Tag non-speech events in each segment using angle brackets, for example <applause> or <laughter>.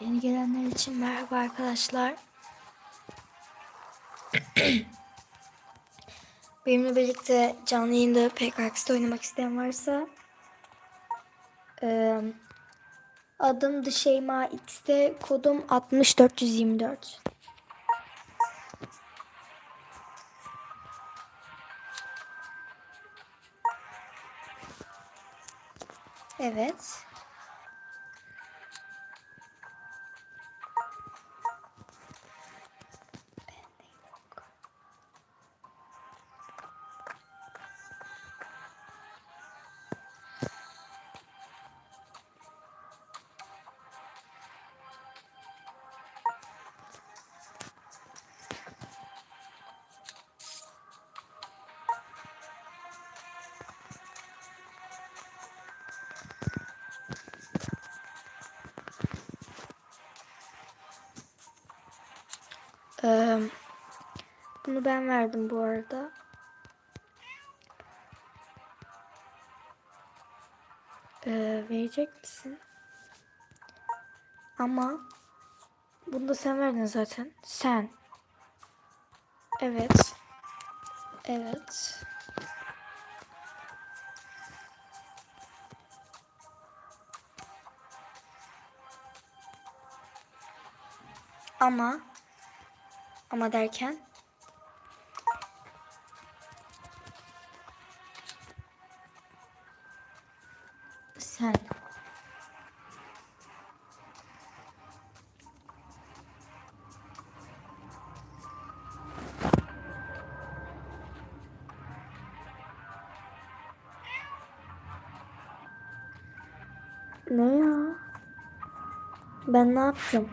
Yeni gelenler için merhaba arkadaşlar. <clears throat> Benimle birlikte canlı yayında PKX'de oynamak isteyen varsa adım Dışeyma X'te kodum 60424. Evet. Bunu ben verdim bu arada. Eee, verecek misin? Ama bunu da sen verdin zaten. Sen. Evet. Evet. Ama ama derken Ben ne yaptım?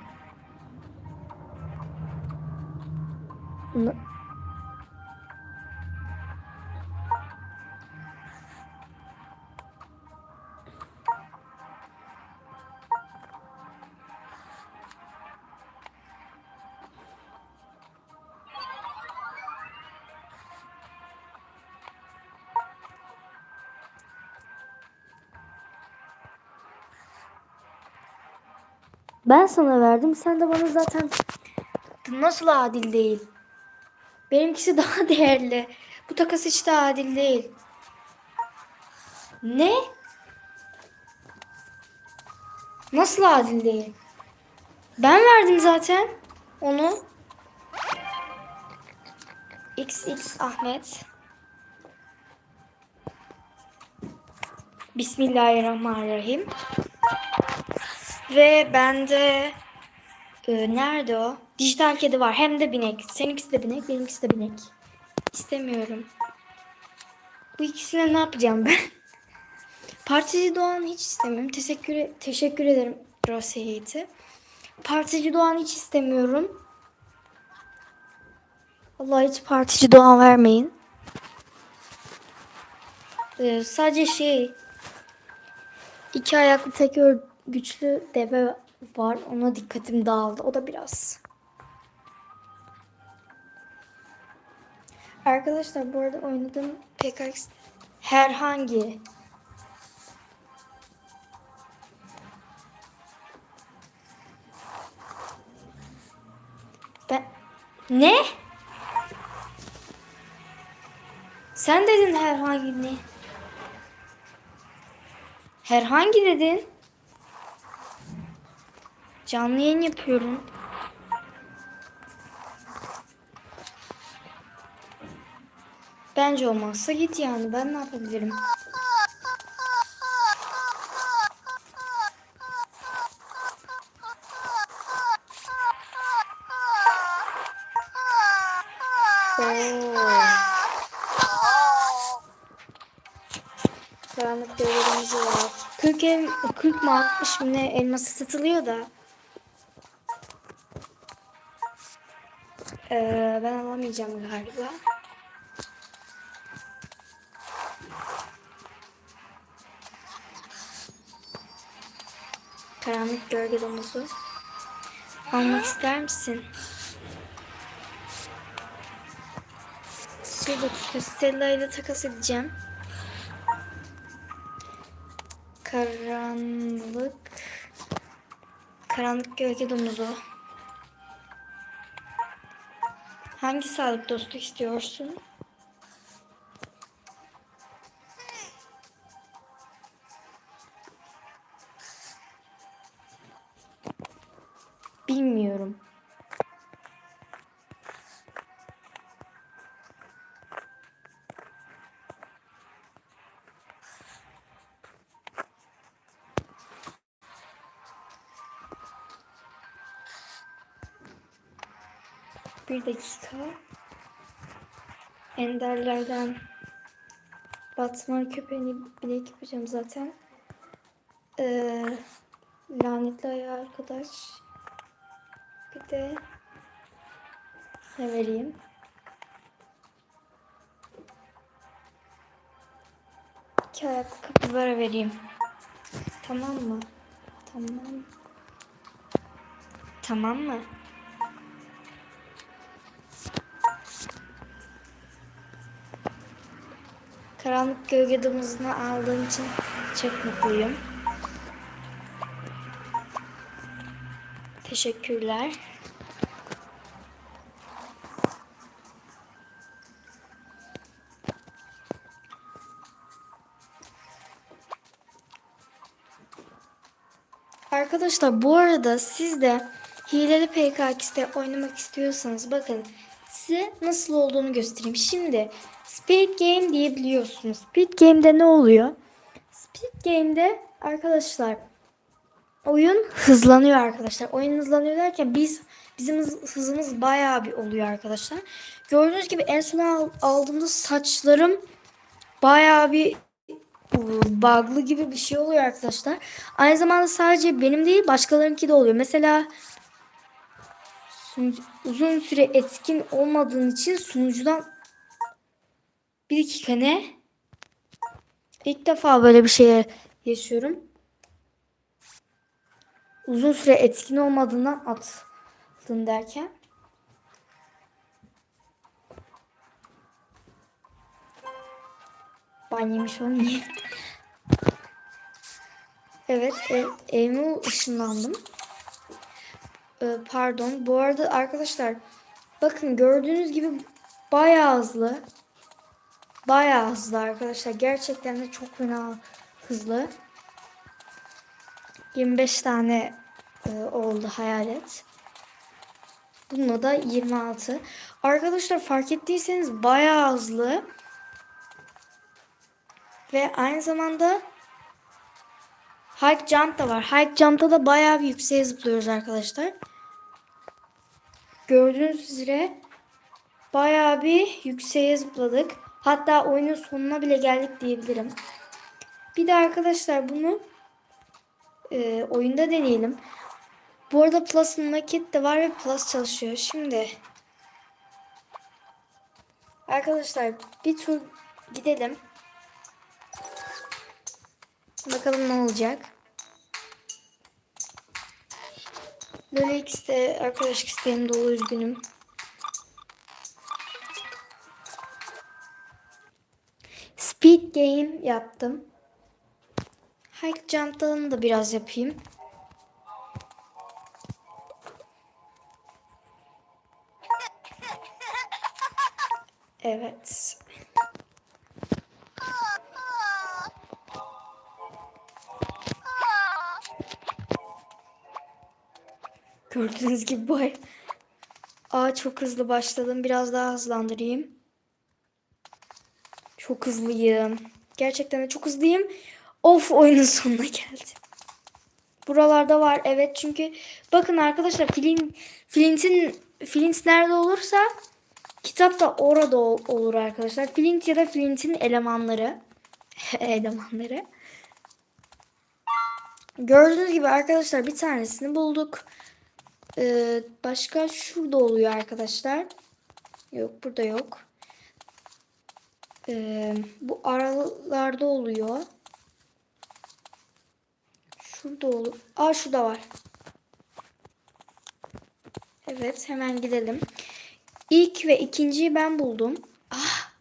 Ben sana verdim. Sen de bana zaten nasıl adil değil? Benimkisi <laughs> daha değerli. Bu takas hiç de adil değil. Ne? Nasıl adil değil? Ben verdim zaten onu. XX Ahmet. Bismillahirrahmanirrahim. Ve bende e, nerede o? Dijital kedi var. Hem de binek. Seninkisi de binek, benimkisi de binek. İstemiyorum. Bu ikisine ne yapacağım ben? <laughs> Partici Doğan hiç istemiyorum. Teşekkür teşekkür ederim Rose Yiğit'i. Partici Doğan hiç istemiyorum. Allah hiç partici Doğan vermeyin. Ee, sadece şey iki ayaklı tek ör- güçlü deve var. Ona dikkatim dağıldı. O da biraz. Arkadaşlar bu arada oynadığım PKX herhangi Ben ne? Sen dedin herhangi ne? Herhangi dedin. Canlı yayın yapıyorum. Bence olmazsa git yani. Ben ne yapabilirim? Karanlık devrelerimiz var. 40 ev, 40 mı 60 mı ne elması satılıyor da. Ee, ben alamayacağım galiba. Karanlık gölge domuzu. Almak ister misin? Bir dakika Stella ile takas edeceğim. Karanlık Karanlık gölge domuzu. Hangi sağlık dostu istiyorsun? Dakika. Enderlerden Batman köpeğini bilek yapacağım zaten. Ee, lanetli ayağı arkadaş. Bir de ne vereyim? İki ayaklı kapibara vereyim. Tamam mı? Tamam. Tamam mı? Karanlık gölge domuzunu aldığım için çok mutluyum. Teşekkürler. Arkadaşlar bu arada siz de hileli PKX'de oynamak istiyorsanız bakın size nasıl olduğunu göstereyim. Şimdi Speed Game diyebiliyorsunuz. Speed Game'de ne oluyor? Speed Game'de arkadaşlar oyun hızlanıyor arkadaşlar. Oyun hızlanıyor derken biz bizim hız- hızımız bayağı bir oluyor arkadaşlar. Gördüğünüz gibi en son al- aldığımda saçlarım bayağı bir bug'lı gibi bir şey oluyor arkadaşlar. Aynı zamanda sadece benim değil başkalarınki de oluyor. Mesela sunucu- uzun süre etkin olmadığın için sunucudan bir dakika ne? İlk defa böyle bir şey yaşıyorum. Uzun süre etkin olmadığından attın derken. Ben yemiş olmayayım. Evet, ev, evime ışınlandım. Ee, pardon. Bu arada arkadaşlar bakın gördüğünüz gibi bayağı hızlı. Bayağı hızlı arkadaşlar. Gerçekten de çok fena hızlı. 25 tane e, oldu hayalet. Bununla da 26. Arkadaşlar fark ettiyseniz bayağı hızlı. Ve aynı zamanda Hike Jump da var. Hike Jump'ta da bayağı bir yükseğe zıplıyoruz arkadaşlar. Gördüğünüz üzere bayağı bir yükseğe zıpladık. Hatta oyunun sonuna bile geldik diyebilirim. Bir de arkadaşlar bunu e, oyunda deneyelim. Bu arada Plus'ın nakit de var ve Plus çalışıyor. Şimdi arkadaşlar bir tur gidelim. Bakalım ne olacak. Böyle X'de arkadaş isteğim dolu üzgünüm. Speed game yaptım. Hike jump'tan da biraz yapayım. Evet. Gördüğünüz gibi bu Aa çok hızlı başladım. Biraz daha hızlandırayım. Çok hızlıyım. Gerçekten de çok hızlıyım. Of oyunun sonuna geldim. Buralarda var evet çünkü bakın arkadaşlar Flint, Flint'in Flint nerede olursa kitap da orada ol- olur arkadaşlar. Flint ya da Flint'in elemanları <laughs> elemanları. Gördüğünüz gibi arkadaşlar bir tanesini bulduk. Ee, başka şurada oluyor arkadaşlar. Yok burada yok. Ee, bu aralarda oluyor. Şurada olur. Aa şurada var. Evet hemen gidelim. İlk ve ikinciyi ben buldum. Ah.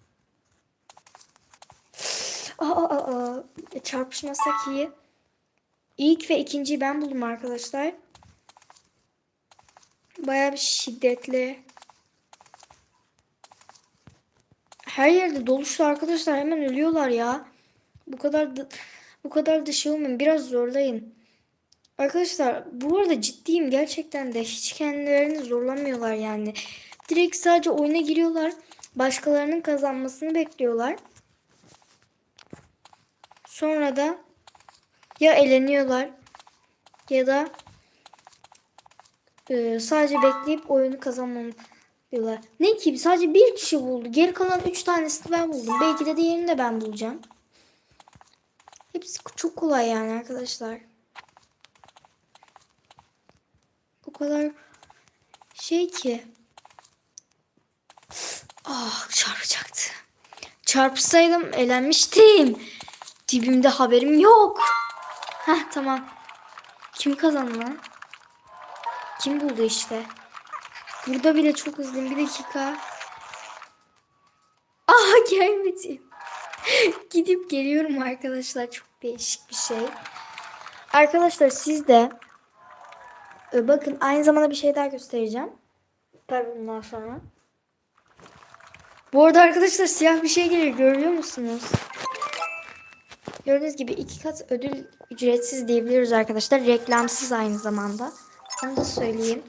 Aa, aa, aa. Çarpışmasak iyi. İlk ve ikinciyi ben buldum arkadaşlar. Bayağı bir şiddetli. Her yerde doluştu arkadaşlar. Hemen ölüyorlar ya. Bu kadar da, bu kadar da şey olmayın. Biraz zorlayın. Arkadaşlar bu arada ciddiyim gerçekten de hiç kendilerini zorlamıyorlar yani. Direkt sadece oyuna giriyorlar. Başkalarının kazanmasını bekliyorlar. Sonra da ya eleniyorlar ya da e, sadece bekleyip oyunu kazanmamı diyorlar. Ne ki sadece bir kişi buldu. Geri kalan üç tanesini ben buldum. Belki de diğerini de ben bulacağım. Hepsi çok kolay yani arkadaşlar. O kadar şey ki. Ah çarpacaktı. Çarpsaydım elenmiştim. Dibimde haberim yok. Heh tamam. Kim kazandı lan? Kim buldu işte? Burada bile çok hızlıyım. Bir dakika. <laughs> Ah gelmedim. <laughs> Gidip geliyorum arkadaşlar. Çok değişik bir şey. Arkadaşlar siz de e, bakın aynı zamanda bir şey daha göstereceğim. Tabii bundan sonra. Bu arada arkadaşlar siyah bir şey geliyor. Görüyor musunuz? Gördüğünüz gibi iki kat ödül ücretsiz diyebiliriz arkadaşlar. Reklamsız aynı zamanda. Onu da söyleyeyim.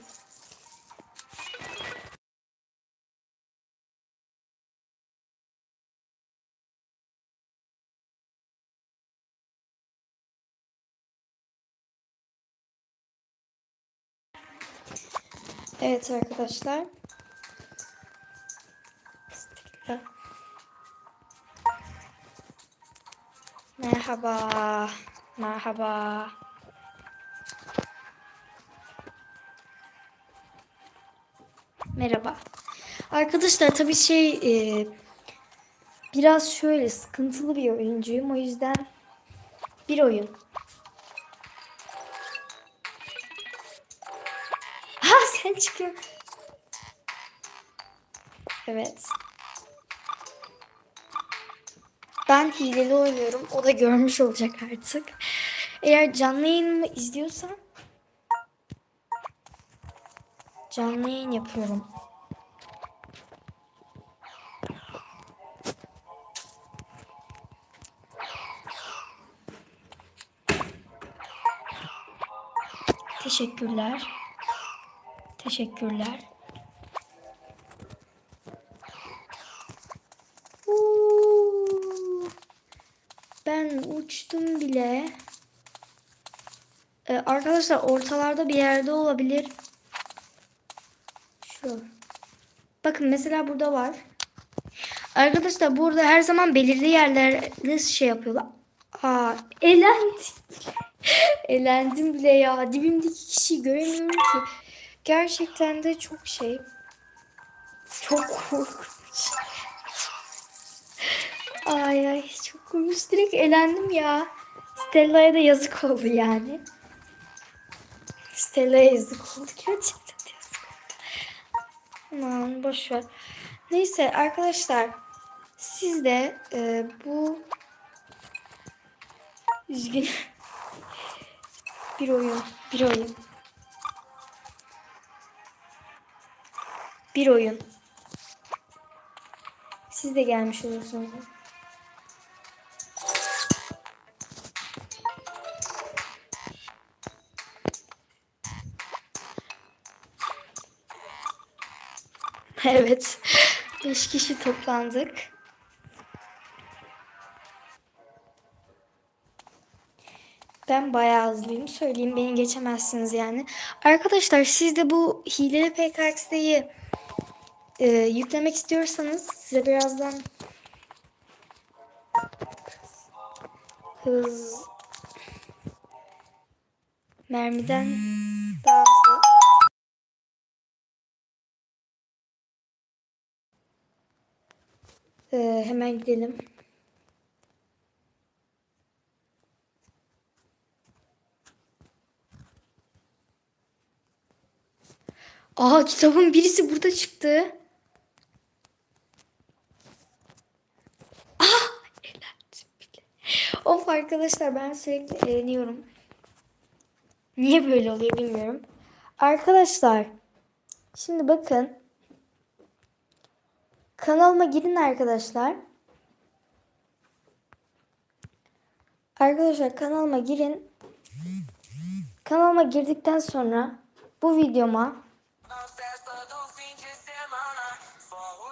Evet arkadaşlar. Merhaba. Merhaba. Merhaba. Arkadaşlar tabii şey e, biraz şöyle sıkıntılı bir oyuncuyum. O yüzden bir oyun. Ha <laughs> sen çıkıyor. Evet. Ben hileli oynuyorum. O da görmüş olacak artık. Eğer canlı yayınımı izliyorsan canlı yayın yapıyorum. Teşekkürler. Teşekkürler. Ben uçtum bile. Ee, arkadaşlar ortalarda bir yerde olabilir. Şu. Bakın mesela burada var. Arkadaşlar burada her zaman belirli yerlerde şey yapıyorlar. Aa, elendim. <laughs> elendim bile ya. Dibimdeki kişiyi göremiyorum ki. Gerçekten de çok şey. Çok korkunç. Ay ay çok korkunç. Direkt elendim ya. Stella'ya da yazık oldu yani. Stella'ya yazık oldu. Gerçekten. Aman boşver. Neyse arkadaşlar. Siz de e, bu üzgün bir oyun. Bir oyun. Bir oyun. Siz de gelmiş olursunuz. <laughs> Evet. Beş kişi toplandık. Ben bayağı hızlıyım. Söyleyeyim beni geçemezsiniz yani. Arkadaşlar siz de bu hileli PKX'yi e, yüklemek istiyorsanız size birazdan hız mermiden daha Ee, hemen gidelim. Aa kitabın birisi burada çıktı. Ah eğlendim bile. Of arkadaşlar ben sürekli eğleniyorum. Niye böyle oluyor bilmiyorum. Arkadaşlar Şimdi bakın. Kanalıma girin arkadaşlar. Arkadaşlar kanalıma girin. Kanalıma girdikten sonra bu videoma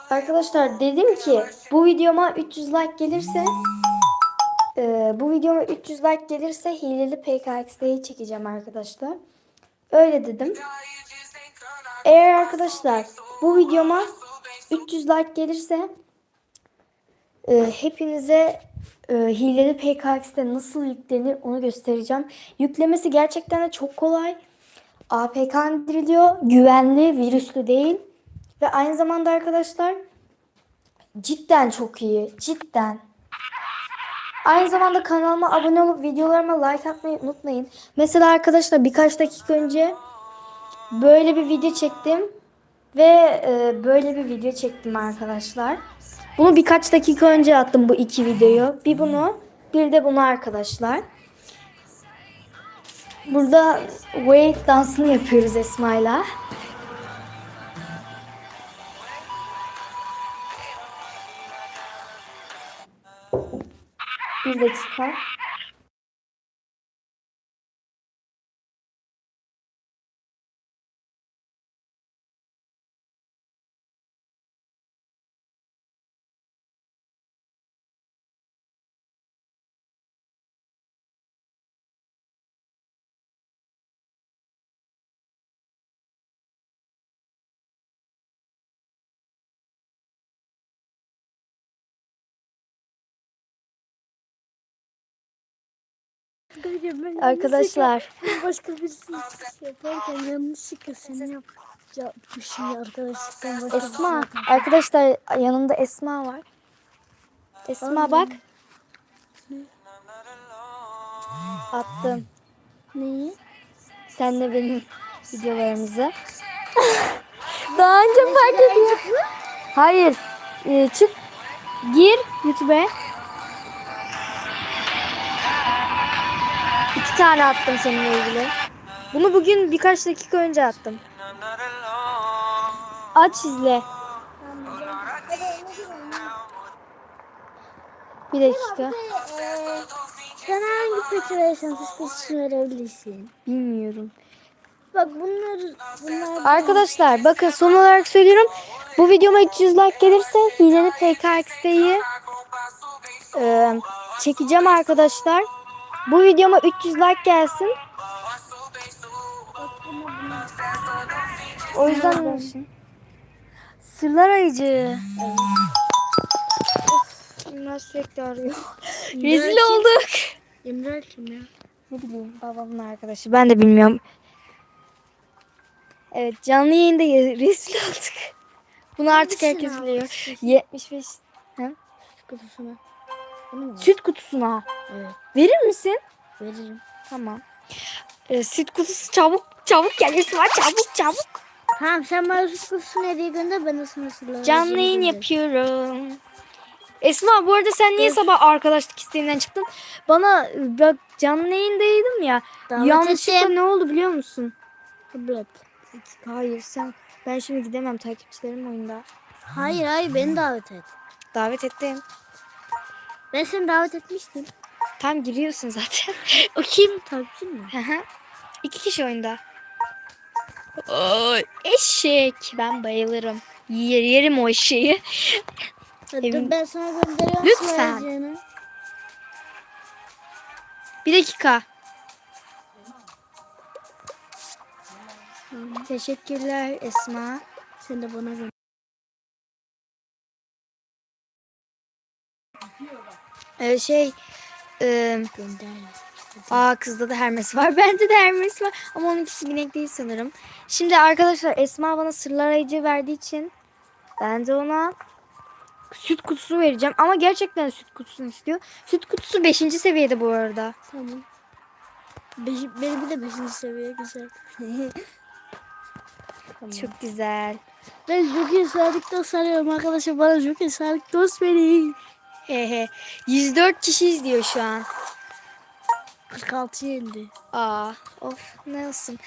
Arkadaşlar dedim ki bu videoma 300 like gelirse e, bu videoma 300 like gelirse hileli PKX'deyi çekeceğim arkadaşlar. Öyle dedim. Eğer arkadaşlar bu videoma 300 like gelirse e, hepinize e, hileli PKX'de nasıl yüklenir onu göstereceğim. Yüklemesi gerçekten de çok kolay. APK indiriliyor. Güvenli, virüslü değil. Ve aynı zamanda arkadaşlar cidden çok iyi. Cidden. Aynı zamanda kanalıma abone olup videolarıma like atmayı unutmayın. Mesela arkadaşlar birkaç dakika önce böyle bir video çektim. Ve e, böyle bir video çektim arkadaşlar. Bunu birkaç dakika önce attım bu iki videoyu. Bir bunu bir de bunu arkadaşlar. Burada wave dansını yapıyoruz Esma'yla. Bir dakika. Arkadaşlar başka birisi yaparken yanlışlıkla seni yap yapmışım ya arkadaşlıktan Esma yaparken. arkadaşlar yanımda Esma var. Esma bak. Attım. Neyi? Sen de benim videolarımızı. <laughs> Daha önce fark ediyor. Hayır. Ee, çık. Gir YouTube'a. İki tane attım seninle ilgili. Bunu bugün birkaç dakika önce attım. Aç izle. Bir dakika. Sen hangi verirsen fıskısını verebilirsin. Bilmiyorum. Bak bunlar bunlar Arkadaşlar bakın son olarak söylüyorum. Bu videoma 300 like gelirse hileli PKX'deyi e, çekeceğim arkadaşlar. Bu videoma 300 like gelsin. O yüzden Sırlar ayıcı. Bunlar sürekli arıyor. <laughs> Rezil olduk. Emre kim ya? Ne bileyim babamın arkadaşı. Ben de bilmiyorum. Evet canlı yayında rezil olduk. Bunu artık herkes biliyor. istiyorsun? 75. Ha? Kutusuna. Bunu? Süt kutusuna. Evet Verir misin? veririm. Tamam. Ee, süt kutusu çabuk çabuk gel İsmail çabuk çabuk. Tamam sen bana süt kutusunu hediye gönder ben de sana sırları Canlı yayın yapıyorum. Esma bu arada sen niye sabah arkadaşlık isteğinden çıktın? Bana bak canlı yayındaydım ya. Davet yanlışlıkla ettim. ne oldu biliyor musun? Tablet. Hayır sen ben şimdi gidemem takipçilerim oyunda. Hayır hayır beni davet et. Davet ettim. Ben seni davet etmiştim. Tam giriyorsun zaten. O kim? Takipçin mi? Hı hı. İki kişi oyunda. Oy, eşek. Ben bayılırım. Yer, yerim o eşeği. Hadi Evin- ben sana gönderiyorum. Lütfen. söyleyeceğini. Bir dakika. Teşekkürler Esma. Sen de bana gönder. Ee, şey e, aa kızda da Hermes var. <laughs> Bende de Hermes var. Ama onunkisi binek değil sanırım. Şimdi arkadaşlar Esma bana sırlar ayıcı verdiği için ben de ona süt kutusu vereceğim. Ama gerçekten süt kutusunu istiyor. Süt kutusu 5. seviyede bu arada. Tamam. Beş, benimki de 5. seviye güzel. <laughs> tamam. Çok güzel. Ben Joker Sadık Dost arıyorum arkadaşlar. Bana Joker Sadık Dost verin. Hehe. 104 kişi izliyor şu an. 46 indi. Aa, of ne olsun.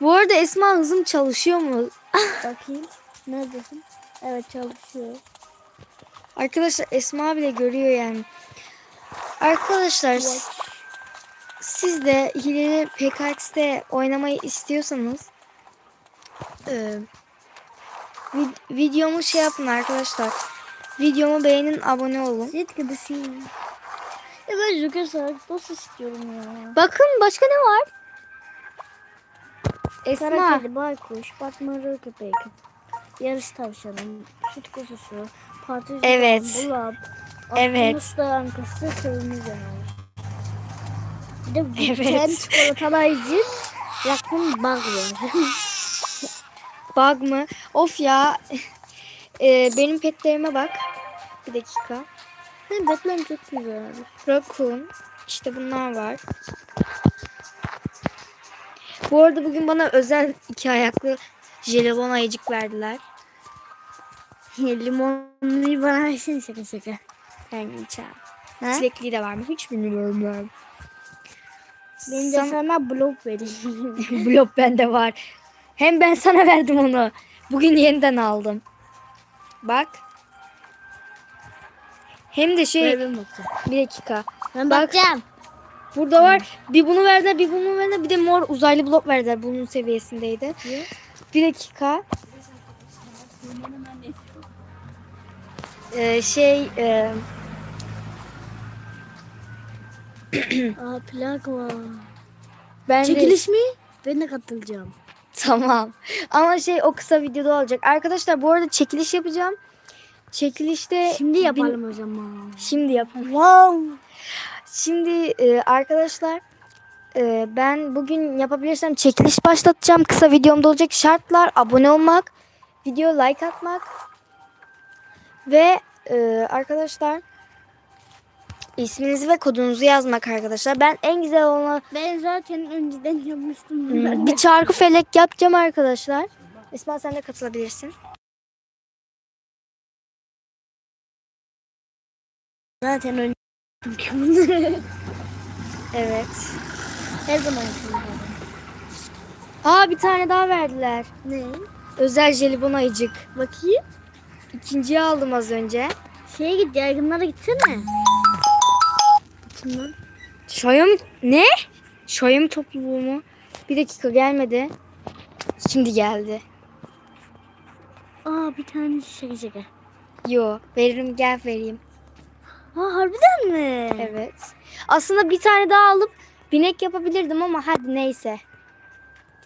Bu arada Esma hızım çalışıyor mu? <laughs> Bakayım. Neredesin? Evet çalışıyor. Arkadaşlar Esma bile görüyor yani. Arkadaşlar siz de hileli PKX'de oynamayı istiyorsanız e, vid- videomu şey yapın arkadaşlar. Videomu beğenin, abone olun. Zeyt gibisiyim. Ya ben Joker Sarık dost istiyorum ya. Bakın başka ne var? Esma. Kara kedi, baykuş, batmalı köpek, yarış tavşanı, süt kuzusu, parti Evet. bulab, Evet. Musla yankısı, kırmızı canavar. Bir de Evet. biten çikolatalı ayıcık, yakın bug. <laughs> Bug mı? Of ya. <laughs> E, benim petlerime bak. Bir dakika. Hem Batman çok güzel. Raccoon. İşte bunlar var. Bu arada bugün bana özel iki ayaklı jelibon ayıcık verdiler. <laughs> Limonluyu bana versene şaka şaka. Ben yiyeceğim. Ha? Çilekli de var mı? Hiç bilmiyorum ben. Ben de San- sana blok vereyim. <laughs> Blok bende var. Hem ben sana verdim onu. Bugün yeniden aldım. Bak. Hem de şey bir dakika. Ben Bak. bakacağım. Burada var. Bir bunu verdiler, bir bunu verdiler. Bir de mor uzaylı blok verdiler. Bunun seviyesindeydi. Niye? Bir dakika. Ee, şey e, Aa plak var. ben de- Çekiliş mi? Ben de katılacağım. tamam. Ama şey o kısa videoda olacak. Arkadaşlar bu arada çekiliş yapacağım. Çekilişte Şimdi bin- yapalım o zaman. Şimdi yapalım. Wow. Şimdi e, arkadaşlar e, ben bugün yapabilirsem çekiliş başlatacağım. Kısa videomda olacak şartlar abone olmak, video like atmak ve e, arkadaşlar isminizi ve kodunuzu yazmak arkadaşlar. Ben en güzel olanı Ben zaten önceden yapmıştım. Hmm, bir çarkı felek yapacağım arkadaşlar. Esma sen de katılabilirsin. Zaten önce bunları. <laughs> Evet. Her zaman yapıyorum. Aa bir tane daha verdiler. Ne? Özel jelibon ayıcık. Bakayım. İkinciyi aldım az önce. Şeye git yaygınlara gitsene. Şundan. Xiaomi ne? Xiaomi topluluğu mu? Bir dakika gelmedi. Şimdi geldi. Aa bir tane şaka şaka. Yo veririm gel vereyim. Aa harbiden mi? Evet. Aslında bir tane daha alıp binek yapabilirdim ama hadi neyse.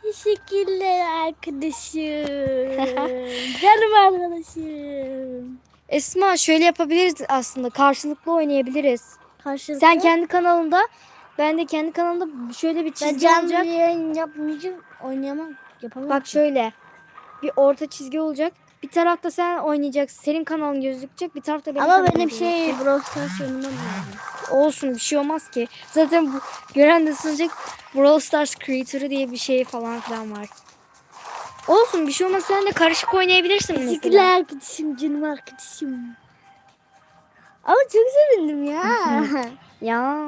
Teşekkürler arkadaşım. <laughs> Canım arkadaşım. Esma şöyle yapabiliriz aslında. Karşılıklı oynayabiliriz. Karşılıklı. Sen kendi kanalında ben de kendi kanalımda şöyle bir ben çizgi canlı olacak. yayın yapmayacağım. Oynayamam. Yapamam. Bak şöyle. Bir orta çizgi olacak. Bir tarafta sen oynayacaksın. Senin kanalın gözükecek. Bir tarafta benim Ama kanalım benim gözükecek. şey Brawl Stars lazım. Olsun bir şey olmaz ki. Zaten bu gören de sanacak Brawl Stars Creator'ı diye bir şey falan filan var. Olsun bir şey olmaz. Sen de karışık oynayabilirsin Teşekkürler mesela. arkadaşım, canım arkadaşım. Ama çok sevindim ya. <laughs> <laughs> Ya.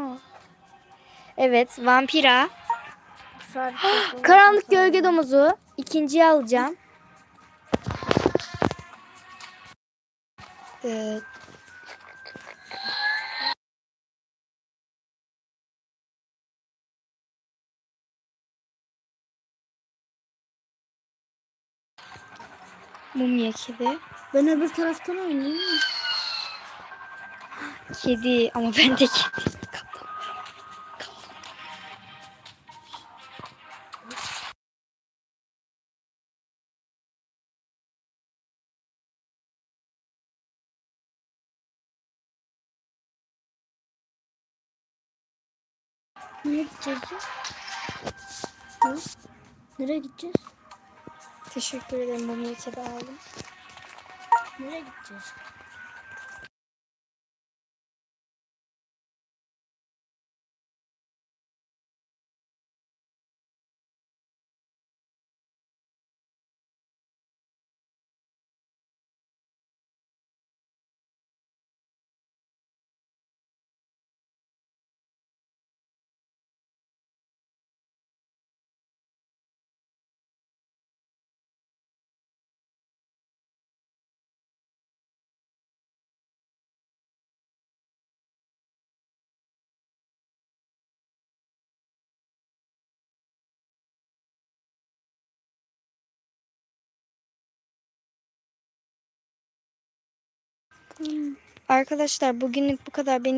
Evet, Vampira. <gasps> Karanlık Karanlık gölge domuzu. İkinciyi alacağım. Ee, Mumya kedi. Ben öbür taraftan oynayayım. Kedi ama ben de kedi. Nereye gideceğiz ya? Ha? Nereye gideceğiz? Teşekkür ederim mumya kedi aldım. Nereye gideceğiz? Arkadaşlar bugünlük bu kadar. Beni